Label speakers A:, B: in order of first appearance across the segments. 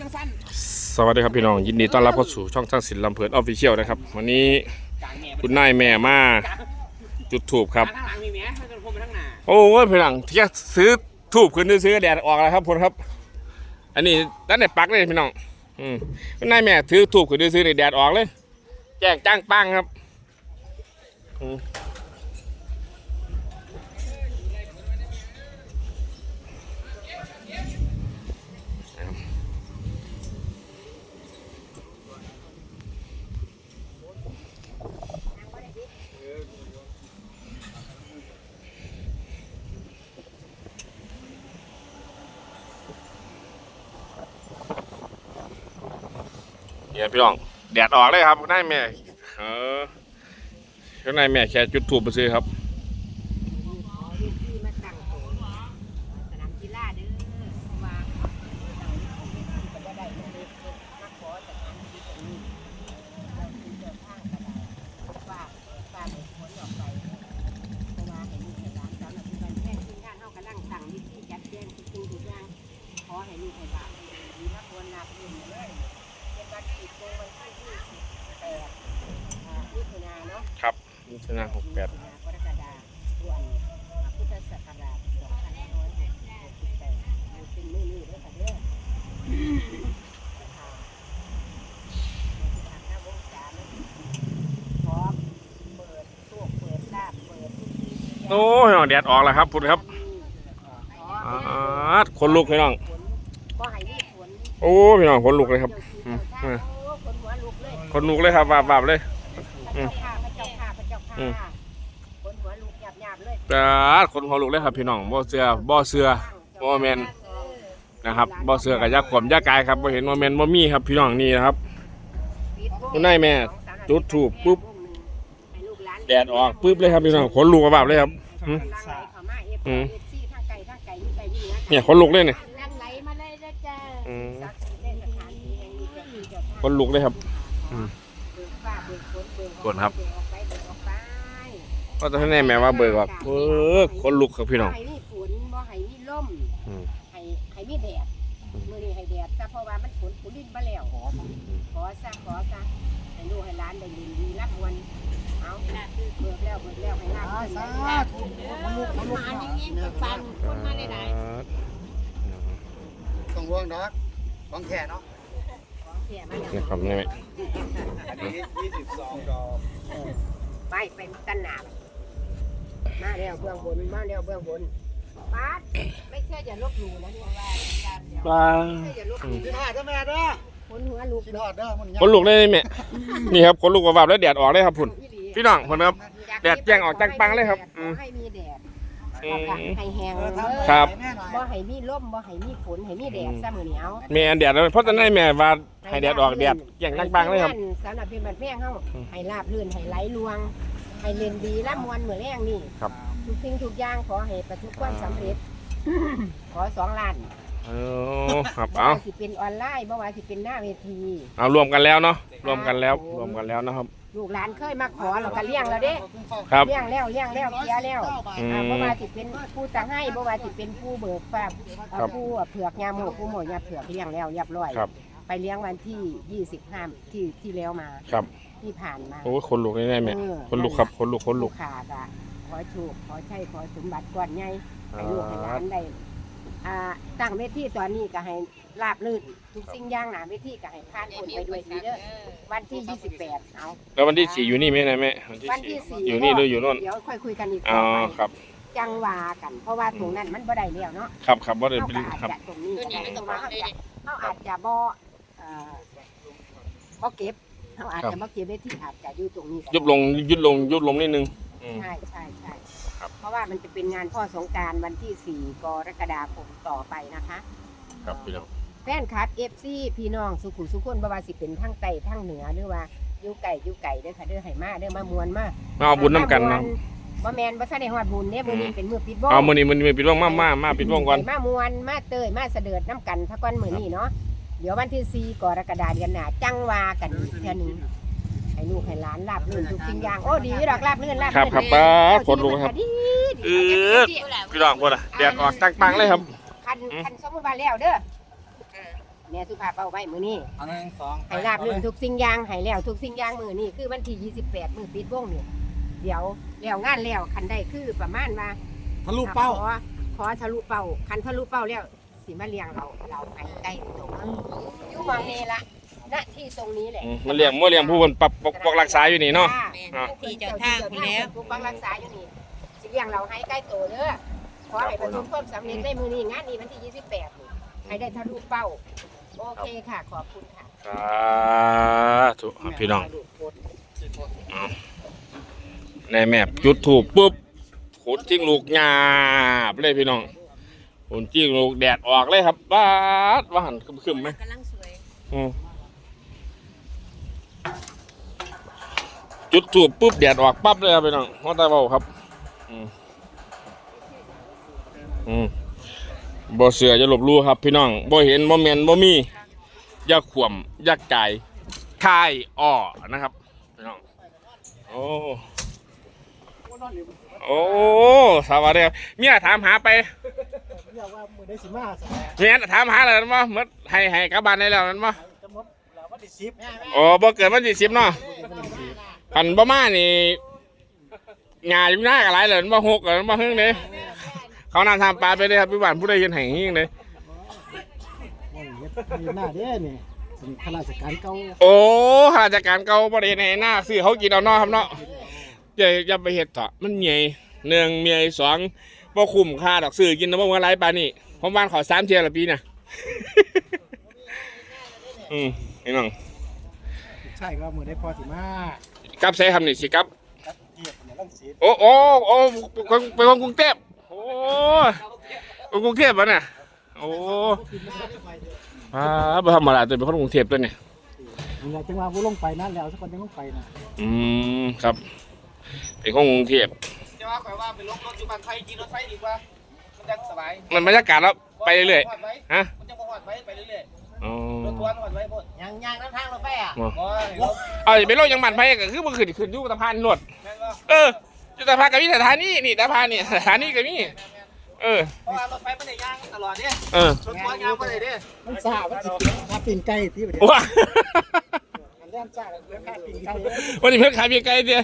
A: จังสั้น
B: สวัสดีครับพี่น้อง ยินดีต้อนรับเข้าสู่ช่องช่างศิลป์ลำเพลินออฟฟิเชียลนะครับ วันนี้
A: กลางแม่
B: คุณนายแม่มาจุดถูบครับ
A: ข้างหลังมีแม่ให้คนไปข้างหน้า
B: โอ้ยพี่น้องที่ซื้อถูบขึ้นซื้อแดดออกแล้วครับพลครับ อันนี้ด้านไหนปักเลยพี่น้องอืมคุณนายแม่ถือถูบขึ้นซื้อแดดออกเลย แจ้งจ้างปังครับ เนี่ยพี่น้องแดดออกเลยครับนายแม่เออคุณนายแม่แค่จุดถูกไปซื้อครับา
C: รพร้อมเปิดโชคเปิดลาภเปิด
B: โอ้ยน้องแดดออกแล้วครับพุ่นครับอ่าคนลุกพี่น้อง โอ้พี่น้องคนลุกเลยครับอืม
C: โอ้คนลุกเลย
B: ครับวาบวาบเลย
C: พระเจ้าค่ะพระเจ้าค่ะพระเจ้า
B: อืม
C: ค่ะ คนหัวลุกหยาบๆเลย
B: จ้าคนหัวลุกเลยครับพี่น้องบ่เสือบ่เสือบ่แม่นนะครับบ่เสือกับยักษ์ขมยักษ์กายครับบ่เห็นว่าแมนบ่มีครับพี่น้องนี่นะครับคุณนายแม่ จุดธูปปุ๊บแดดออกปุ๊บเลยครับพี่น้องขนลุกกระบาบเลยครับอืมอืมเนี่ยคนลุกเลยเนี่ย
C: ลังไหลมาเลยนะจ๊ะ
B: อืม
C: ศักดิ์สิทธิ์ในสถานที่แห่งนี้จะมีเจ้าภาพ
B: คนลุกเลยครับอืม
C: เบิกฟ้าเบิกฝนเบิก
B: ฝนครับ ก็จะให้แน่แม่ว่าเบิกว่าเบิกคนลุกครับพี่น้อง
C: บ่ให้มีฝนบ่ให้มีลม
B: อืม
C: ให้ให้มีแดดมื้อนี้ให้แดดซะเพราะว่ามันฝนฝนดินมาแล้วขอซะขอซะให้ลูกให้หลานได้ยินดีรับมวลเอาเบิกแล้วเบิกแล้วให้รับเงินได้รับ
D: มาอย่างนี้ฟังคนมาได้ไหน
E: ต้องห่วงดอกของแค่เนาะ
C: เสียมาแล้ว
B: นี่ครับนี่แม่
E: อันนี้22ดอก
C: ไปเป็นกันหนาบ มาแล้วเบื้องบนมาแล้วเบื้องบนป๊าดไม่เชื่ออย่าลบหลู่นะเนี่ยว่าการเดียว
B: ปลา
C: ไม่เชื่ออย่าลบหลู่
E: กินหอดเด้อแม่เด้อ
C: คนหัวลูก
E: กินหอดเด้อมัน
B: คนลุกเลยแม่ นี่ครับคนลุกกระบาบแล้วแดดออกเลยครับพุ่นพี่น้องคนครับ แดดแจ้งออกจากปังเลยครับอืม
C: ให้มีแดด
B: อื
C: แล้วก็
B: ม
C: ให้แห้งเลย
B: ครับ
E: แม่หน่อย
C: บ่ให้มีลมบ่ให้มีฝนให้มีแดดซะมื้อนี้เอา
B: แม่แดดเพราะตอนนั้นแม่ว่าให้แดดออกแดดแย่งนั่งปังเลยครับ
C: สำหรับเป็นบัดแพงเฮา
B: อืม
C: ให้ราบรื่นให้ไหลลวง ให้เล่นดีละมวลมื้อแรงนี่
B: ครับ
C: ทุกสิ่งทุกอย่างขอให้ประสบความสำเร็จ ขอสองล้าน
B: เออครับ
C: บ่
B: เอา
C: ว่าสิเป็นออนไลน์บ่ว่าสิเป็นหน้าเวที
B: เอารวมกันแล้วเนาะรวมกันแล้วรวมกันแล้วนะครับ
C: ลูกหลานเคยมาขอเราก็เลี้ยงแล้วเด้
B: ครับ
C: เลี้ยงแล้วเลี้ยงแล้วเสียแล้ว
B: อื
C: อ่าม บ่ว่าสิเป็นผู้จะให้บ่ว่าสิเป็นผู้เบิกฟ้า
B: ครับ
C: ผู้เผือกยาหมูผู้หมดยาเผือกเลี้ยงแล้วเรียบร้อย
B: ครับ
C: ไปเลี้ยงวันที่25ที่ที่แล้วมา
B: ครับ
C: ที่ผ่านมา
B: โอ้ยคนลุกแน่ๆแม่
C: เออ
B: คนลุกครับคนลุกคนลุก
C: ลูขาดอะขอโชคขอใช้ขอสมบัติก่อนไงให้ลูกให้หลานได้อ่าตั้งเวทีตอนนี้ก็ให้ราบรื่นทุกสิ่งอย่างหนาเวทีก็ให้ผ่านพ้นไปด้วยดีเด้อวันที่28เอา
B: แล้ววันที่สี่อยู่นี่ไหมนะแม่วันที่
C: วัน
B: สี่
C: ที่สี่
B: อยู่นี่หรืออยู่โน่น
C: เดี๋ยวค่อยคุยกันอีก
B: อ๋อ
C: ต่อไป
B: ครับ
C: จังหวากัน เพราะว่าตรงนั้นมันบ่ได้แล้วเนาะ
B: ครับครับว่าเดิน
C: เขา
B: ไป
C: ก็อาจ
B: ครับ
C: จะตรงนี้
D: ตัว
C: ก็
D: นี้
C: ได้
D: ไม่
C: เพ
D: ต้อง
C: ราะ
D: ร้อ
C: ว่างเขา
D: เลย
C: จะเขาอาจจะบ่ เอ่อบ่เก็บเขาอาจจะบ่เก็บไว้ที่อาจจะอยู่ตรงนี้ก็ได้
B: ยุบลงยุบลงยุบลงนิดนึงอืม
C: ใช่ใช่ใช่
B: ครับ
C: เพราะว่ามันจะเป็นงานพ่อสงกรารวันที่ 4 กรกฎาคมต่อไปนะคะ
B: ครับพี่น้อง
C: แฟนคลับ FC พี่น้องสุขุมสุขคนบ่ว่าสิเป็นทั้งใต้ทั้งเหนือหรือว่าอยู่ไก่อยู่ไก่เด้อค่ะเด้อให้มาเด้อมามวนมา
B: มาเอาบุญน้ำกันเนาะ
C: บ่แม่นบ่ทันได้ฮอดบุญเด้มื้อนี้เป็นมื้อปิดวง
B: เอามือนี้มือนี้ปิดว่องมามามาปิดว่องก่อน
C: ให้มามวนมาเตยมาเสดิร์ดน้ำกันถ้าก่อนมื้อนี้เนาะ เดี๋ยววันที่4กรกฎาคมเดือนหน้าจังว่ากันอีกเทื่อหนึงให้ลูกให้หลานลาบลื่นทุกสิ่งอย่างโอ้ดีดอกลาบลื่นลาบ
B: ครับ
C: ลื่น
B: ครับป้าคนลุกครับ
C: ดี
B: เออพี่น้องคนอะแดดออกตั้งปังเลยครับ
C: คัน
B: อืม
C: คันสมมุติว่าแล้วเด้อแม่สุภาพเอาไว้มื้อนี้
E: อันหนึ่งสอง
C: ให้ราบรื่นทุกสิ่งอย่างให้แล้วทุกสิ่งอย่างมื้อนี้คือวันที่28มื้อปิดวงนี่เดี๋ยวแล้วงานแล้วคันได้คือประมาณว่า
E: ทะลุเป้า
C: ขอขอทะลุเป้าคันทะลุเป้าแล้ว สิมาเลี้ยงเราเราให้ใกล้ตรงอยู่มองนี้ละณที่ตรงนี้แหละ
B: อืมมันเลี้ยงมั่วเลี้ยงผู้คนปรับปกปกรักษาอยู่นี่เนาะ อ่า
D: ที่เจ้าทางไปแล้ว
C: ปกปักรักษาอยู่นี่สิเลี้ยงเราให้ใกล้ตัวเด้อขอให้ประสบความสำเร็จได้มื้อนี้งานนี้วันที่ 28นี่ให้ได้ทะลุเป้า โอเคค่ะ ขอบคุณค่ะ
B: สาธุครับพี่น้องในแมพจุดถูกปุ๊บขุดจิ้งลูกหยาบเลยพี่น้อง ขุดจิ้งลูกแดดออกเลยครับบ้าดว่าหันคึมๆไหม
D: กำลังสวย
B: อืมจุดถูกปุ๊บแดดออกปั๊บเลยครับพี่น้องหัวตาเบาครับ อืมอืมบ่เสือจะหลบลู่ครับ พี่น้องบ่เห็นบ่แม่นบ่มีอย่าขวมอย่าไก่คายอ้อนะครับพี่น้องโอ้โอ้สวัสดีครับเมียถามหาไป
E: เรียกว่ามือได้สิมาส
B: เมียถามหาอะไรนั่นบ่หมดให้ให้กลับบ้านได้แล้วนั่นบ่
E: จะมดเราว่าดิสิบ
B: โอ้บ่เกิดวันที่สิบเนาะคันบ่มานี่งานอยู่หน้ากับไรเลยบ่หกเลยบ่เฮิงเลยเขานำทำปลาไปเลยครับพี่บ้านผู้ใดเห็นแห่งหิ้งเลย
E: มีหน้าเด้นี่เป็นข้าราชการเก่า
B: โอ้ข้าราชการเก่าบ่ได้เห็นให้หน้าซื้อเขากินเอาเนาะครับเนาะอย่าอย่าไปเฮ็ดเถอะมันเหนื่อยหนึ่งเมียสอง บ่คุ้มค่าดอกซื้อกินน้ำมันไรปานนี่ผมบ้านขอสามเที่ยละปีน่ะอืมพี่น้อง
E: ใช่ก็มือได้พอสิมาก
B: ลับใช้คำนี่สิกลับ
E: เกียบเนี่ยลังสี
B: โอ้โอ้โอ้เป็นเป็นคนกรุงเทพโอ้เป็นกรุงเทพวะเนี่ยโอ้อ่าบ่ธรรมดาตัวเป็นคนกรุงเทพตัวเนี่ย
E: มันอยากจังว่าผู้ลงไปนั่นแล้วสักคนยังลงไปนะ
B: อืมครับเป็นคนกรุงเทพ
A: จะว่าข่อยว่าไปลงรถอยู่บ้านไฟกินรถไฟดีกว่า มันจะสบาย
B: มันบรรยากาศแล้วไปเรื่อย
A: หอดไว้
B: ๆฮะ
A: มันจะบ่หอดไว้ไปเรื่อย
B: อ๋อ
A: ๆรถทัวร์หอดไว้หมด
E: ยังยังน้ำทางรถไฟอะ
A: โอ้ยรถ
B: เอาอย่าไปโลกยังมันไปก็คือมันขึ้นขึ้นอยู่สะพานนวด
A: แม่นบ่
B: เอออยู่สะพานกับมีสถานีนี่สะพานนี่สถานีกับมีเออ
A: เพราะว่ารถไฟมันได้ย่างตลอดเนี่ย
B: เออ
A: รถทัวร์ย่างไปเลยเด้
E: มันซามันสิถ้าปีนไก่ที่ประเทศ
B: ว้า
E: มันเล่นซ่าเรื่องค่าปีนไก่
B: วันนี้เพิ่งขายเพียงไกลเดียว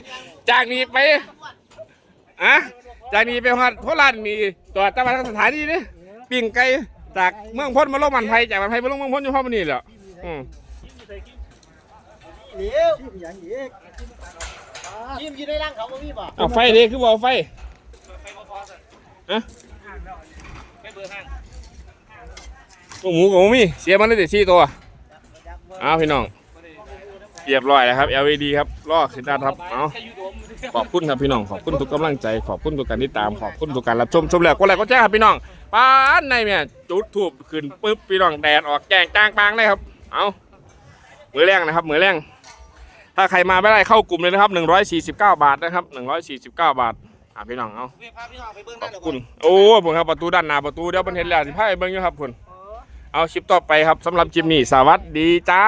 B: จากนี้ไป อะจากนี้ไปฮอดโคราชมีตัวจังหวัดสถานีนี่ปิ้งไก่จากเมืองพ้นมาลงมันไผ่จากมันไผ่มาลงเมืองพ้นอยู่ห้องมันนี่แหละอืม
E: เดี๋ยวที่อย่างอีกยิ้มอยู่ในร่างเขาบ่มีบ่
B: เอาไฟเด้คือบ่เอาไฟ
A: ไฟบ่พอสิ
B: อะ
A: ไปเบอร์ห้าง
B: ตัวหมูกับหมูมีเสียมันเลยเดี๋ยวสี่ตัวเอาพี่น้องเรียบร้อยแล้วครับ LED ครับลอกสินดาครับเอา
A: แค่อยู่โดม
B: ขอบคุณครับพี่น้องขอบคุณทุกกำลังใจขอบคุณทุกการติดตามขอบคุณทุกการรับชมชมแล้วก็ไลค์ก็แจ้งครับพี่น้องป้านในเนี่ยจุดทูบขึ้นปุ๊บพี่น้องแดดออกแจ้งจ้างปางเลยครับ เอามือแรงนะครับมือแรงถ้าใครมาไม่ได้เข้ากลุ่มเลยนะครับ 149 บาทนะครับ 149 บาทอะพี่น้องเอา
A: พี่พาพี่น้องไปเบิ่ง
B: ข
A: นั่
B: อบ
A: เดี๋ยว
B: คุณโอ้ผมครับประตูด้านหน้าประตูเดี๋ยวมันเห็นแล้วสิพาไปเบิ่งอยู่ครับคุณเอาคลิปต่อไปครับสำหรับคลิปนี้สวัสดีจ้า